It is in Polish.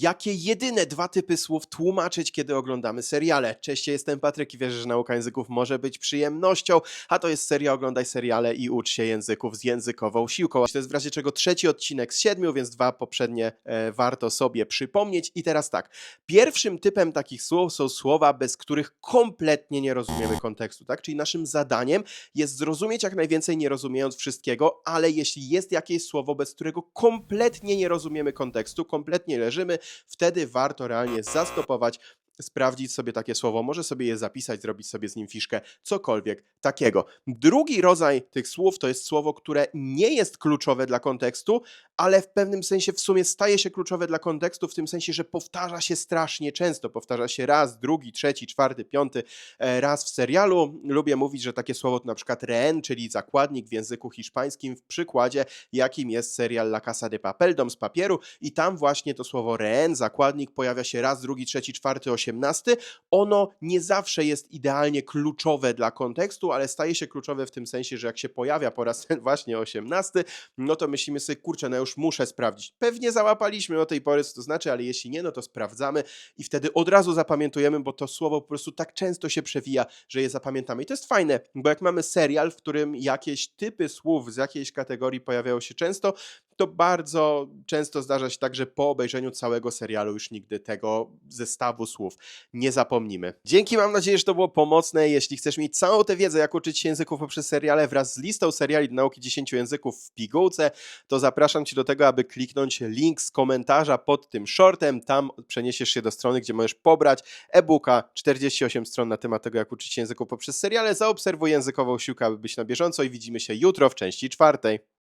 Jakie jedyne dwa typy słów tłumaczyć, kiedy oglądamy seriale? Cześć, jestem Patryk i wierzę, że nauka języków może być przyjemnością, a to jest seria Oglądaj seriale i ucz się języków z językową siłką. To jest w razie czego trzeci odcinek z siedmiu, więc dwa poprzednie e, warto sobie przypomnieć. I teraz tak, pierwszym typem takich słów są słowa, bez których kompletnie nie rozumiemy kontekstu, tak? Czyli naszym zadaniem jest zrozumieć jak najwięcej, nie rozumiejąc wszystkiego, ale jeśli jest jakieś słowo, bez którego kompletnie nie rozumiemy kontekstu, kompletnie leżymy, wtedy warto realnie zastopować, sprawdzić sobie takie słowo, może sobie je zapisać, zrobić sobie z nim fiszkę, cokolwiek takiego. Drugi rodzaj tych słów to jest słowo, które nie jest kluczowe dla kontekstu, ale w pewnym sensie w sumie staje się kluczowe dla kontekstu, w tym sensie, że powtarza się strasznie często. Powtarza się raz, drugi, trzeci, czwarty, piąty e, raz w serialu. Lubię mówić, że takie słowo to na przykład rehén, czyli zakładnik w języku hiszpańskim, w przykładzie, jakim jest serial La Casa de Papel, Dom z papieru i tam właśnie to słowo rehén, zakładnik pojawia się raz, drugi, trzeci, czwarty, osiemnasty. Ono nie zawsze jest idealnie kluczowe dla kontekstu, ale staje się kluczowe w tym sensie, że jak się pojawia po raz ten właśnie osiemnasty, no to myślimy sobie, kurczę, no już muszę sprawdzić. Pewnie załapaliśmy do tej pory, co to znaczy, ale jeśli nie, no to sprawdzamy i wtedy od razu zapamiętujemy, bo to słowo po prostu tak często się przewija, że je zapamiętamy. I to jest fajne, bo jak mamy serial, w którym jakieś typy słów z jakiejś kategorii pojawiają się często, to bardzo często zdarza się tak, że po obejrzeniu całego serialu już nigdy tego zestawu słów nie zapomnimy. Dzięki, mam nadzieję, że to było pomocne. Jeśli chcesz mieć całą tę wiedzę, jak uczyć się języków poprzez seriale wraz z listą seriali do nauki 10 języków w pigułce, to zapraszam Cię do tego, aby kliknąć link z komentarza pod tym shortem. Tam przeniesiesz się do strony, gdzie możesz pobrać e-booka 48 stron na temat tego, jak uczyć się języków poprzez seriale. Zaobserwuj językową siłkę, aby być na bieżąco i widzimy się jutro w części czwartej.